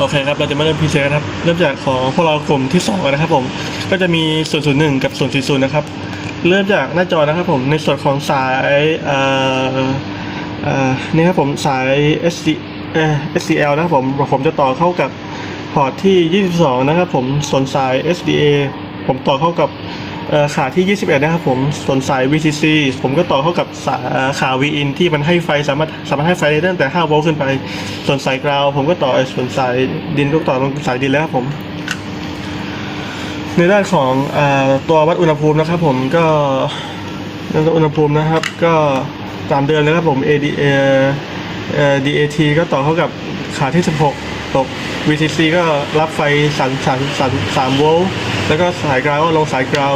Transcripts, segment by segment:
โอเคครับ เราจะมาเริ่มพรีเซนต์กันครับ เริ่มจากของพวกเรากลุ่มที่2กันนะครับผม ก็จะมี001กับ040นะครับ เริ่มจากหน้าจอนะครับผม ในส่วนของสายเอ่อเอ่อนี่ครับผมสาย SD เอ่อ SCL นะครับผม ผมจะต่อเข้ากับพอร์ตที่ 22 นะครับผม ส่วนสาย SDA ผมต่อเข้ากับ ขาที่ 21 นะครับผมส่วนสาย VCC ผมก็ต่อเข้ากับสายเอ่อขา VIN ที่มันให้ไฟสามารถสามารถให้ไฟได้ตั้งแต่ 5 โวลต์ขึ้นไป ส่วนสายกราวผมก็ต่อส่วนสายดินก็ต่อลงสายดินแล้วครับผม ในด้านของอตัววัดอุณหภูมินะครับผมก็ในด้านอุณหภูมินะครับ ก็ตามเดิมเลยครับผม AD เอ่อเอ่อ DAT ก็ต่อเข้ากับขาที่ 16 ตก VCC ก็รับไฟ3 3 3 3โวลต์ แล้วก็สายกราวก็ลงสายกราว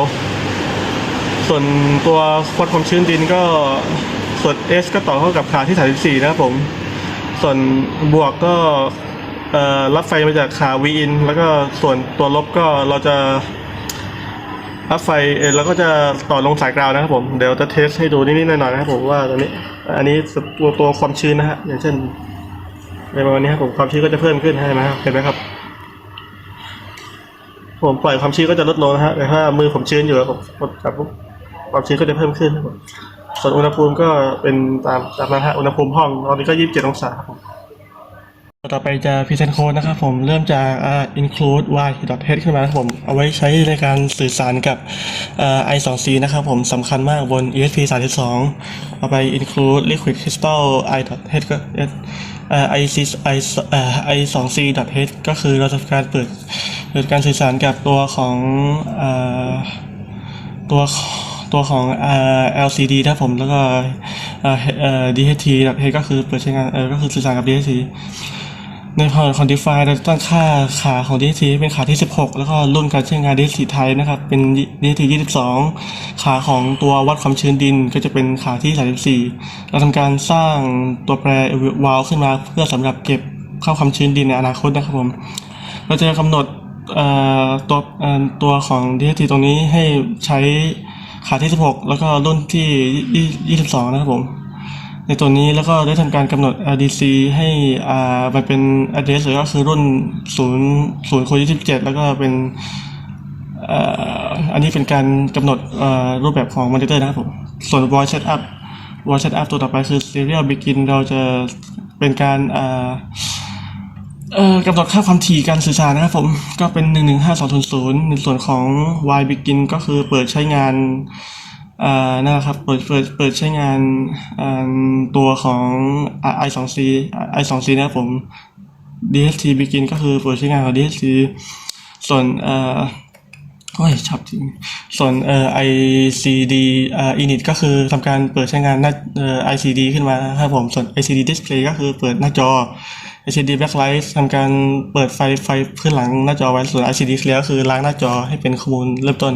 ส่วนตัววัดความชื้นดินก็ส่วน S ก็ต่อเข้ากับขาที่ 34 นะครับผม ส่วนบวกก็รับไฟมาจากขา V in แล้วก็ส่วนตัวลบก็เราจะรับไฟแล้วก็จะต่อลงสายกราวนะครับผม เดี๋ยวจะเทสให้ดูนิดๆหน่อยๆนะครับผมว่าตอนนี้ อันนี้ตัวตัวความชื้นนะฮะอย่างเช่นในประมาณนี้ครับผมความชื้นก็จะเพิ่มขึ้นใช่ไหมครับเห็นไหมครับ ผมปล่อยความชื้นก็จะลดลงนะฮะแต่ถ้ามือผมชื้นอยู่แล้วผมกดจับปุ๊บ ความชื้นก็จะเพิ่มขึ้นครับผมส่วนอุณหภูมิก็เป็นตามตามนะฮะอุณหภูมิห้องตอนนี้ก็ยี่สิบเจ็ดองศาครับผมต่อไปจะพรีเซนต์โค้ดนะครับผมเริ่มจากอ่า include y h ขึ้นมานะครับผมเอาไว้ใช้ในการสื่อสารกับอ่า i2c นะครับผมสำคัญมากบน esp 32เอาไป include liquid crystal i h ก็อ่อ i c i เอ่อ i 2 c h ก็คือเราจะการเปิดเปิดการสื่อสารกับตัวของอ่าตัว ตัวของเอ่อ LCD นะครับผมแล้วก็เอ่อเอ่อ DHT แบบ H ก็คือเปิดใช้งานเออก็คือสื่อสารกับ DHT ในพอร์ตของ Define เราตั้งค่าขาของ DHT เป็นขาที่ 16 แล้วก็รุ่นการใช้งาน DHT ไทยนะครับ เป็น DHT 22 ขาของตัววัดความชื้นดินก็จะเป็นขาที่ 34 เราทำการสร้างตัวแปรวาล์ขึ้นมาเพื่อสำหรับเก็บเข้าความชื้นดินในอนาคตนะครับผม เราจะกำหนดตัวเอ่อตัวของ DHT ตรงนี้ให้ใช้ ขาที่ 16 แล้วก็รุ่นที่ 22 นะครับผม ในตัวนี้แล้วก็ได้ทำการกำหนด RDC ให้อ่ามันเป็น address หรือก็คือรุ่น 0 0คูณ27 แล้วก็เป็นอันนี้เป็นการกำหนดรูปแบบของมอนิเตอร์นะครับผม ส่วน voice setup voice setup ตัวต่อไปคือ serial begin เราจะเป็นการอ่า เอ่อกำหนดค่าความถี่การสื่อสารนะครับผมก็เป็น 115200ในส่วนของ Y begin ก็คือเปิดใช้งานอ่านั่นแหละครับเปิดเปิดเปิดใช้งานตัวของ i2c i2c นะครับผม DHT begin ก็คือเปิดใช้งานของ DHT ส่วนเอ่อโอ้ยชอบจริงส่วนเอ่อ ICD อ่า init ก็คือทำการเปิดใช้งานหน้าเอ่อ ICD ขึ้นมานะครับผม ส่วน ICD display ก็คือเปิดหน้าจอ ICD backlight ทำการเปิดไฟไฟพื้นหลังหน้าจอไว้ส่วน ICD clear คือล้างหน้าจอให้เป็นข้อมูลเริ่มต้น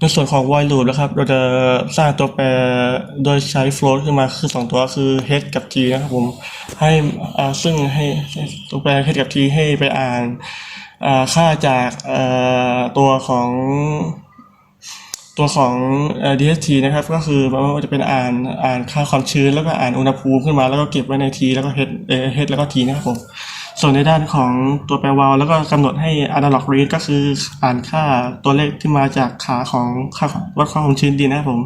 ในส่วนของ void loop นะครับ เราจะสร้างตัวแปรโดยใช้ float ขึ้นมาคือสองตัวคือ h กับ t นะครับผม ให้อ่าซึ่งให้ตัวแปร h กับ t ให้ไปอ่านอ่าค่าจากอ่าตัวของ ตัวของ DHT นะครับก็คือมันจะเป็นอ่านอ่านค่าความชื้นแล้วก็อ่านอุณหภูมิขึ้นมาแล้วก็เก็บไว้ใน t แล้วก็ h เอ่อ h แล้วก็ t นะครับผมส่วนในด้านของตัวแปรวาลแล้วก็กำหนดให้ analog read ก็คืออ่านค่าตัวเลขที่มาจากขาของค่าวัดความชื้นดินะครับผม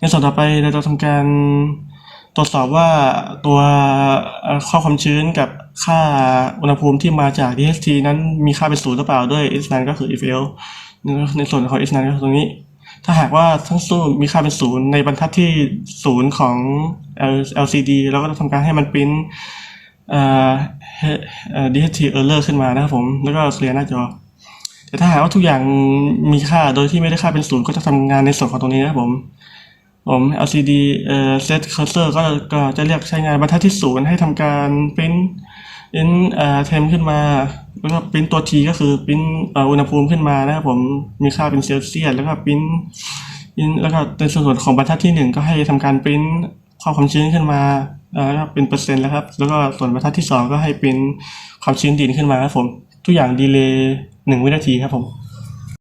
ในส่วนต่อไปเราจะทำการตรวจสอบว่าตัวเอ่อข้อความชื้นกับค่าอุณหภูมิที่มาจาก DHT นั้นมีค่าเป็นศูนย์หรือเปล่าด้วย s n ก็คือ if else ในส่วนของ s n ก็คือตรงนี้ ถ้าหากว่าทั้งสู้มีค่าเป็นศูนย์ในบรรทัดที่ศูนย์ของ L- LCD เราก็จะทำการให้มันปริ้นอ่อเออ DHT error ขึ้นมานะครับผม แล้วก็เคลียร์หน้าจอ แต่ถ้าหากว่าทุกอย่างมีค่าโดยที่ไม่ได้ค่าเป็นศูนย์ก็จะทำงานในส่วนของตรงนี้นะครับผมผม LCD เอ่อ set cursor ก็ก็จะเรียกใช้งานบรรทัดที่ศูนย์ให้ทำการปริ้นปริ้นเอ่อเทมขึ้นมา แล้วก็ปริ้นตัวทีก็คือปริ้นอุณหภูมิขึ้นมานะครับผมมีค่าเป็นเซลเซียสแล้วก็ปริ้นแล้วก็ในส่วนของบรรทัดที่หนึ่งก็ให้ทำการปริ้นความความชื้นขึ้นมาแล้วก็เป็นเปอร์เซ็นต์แล้วครับ แล้วก็ส่วนบรรทัดที่สองก็ให้ปริ้นความชื้นดินขึ้นมาครับผม ทุกอย่างดีเลย์หนึ่งวินาทีครับผม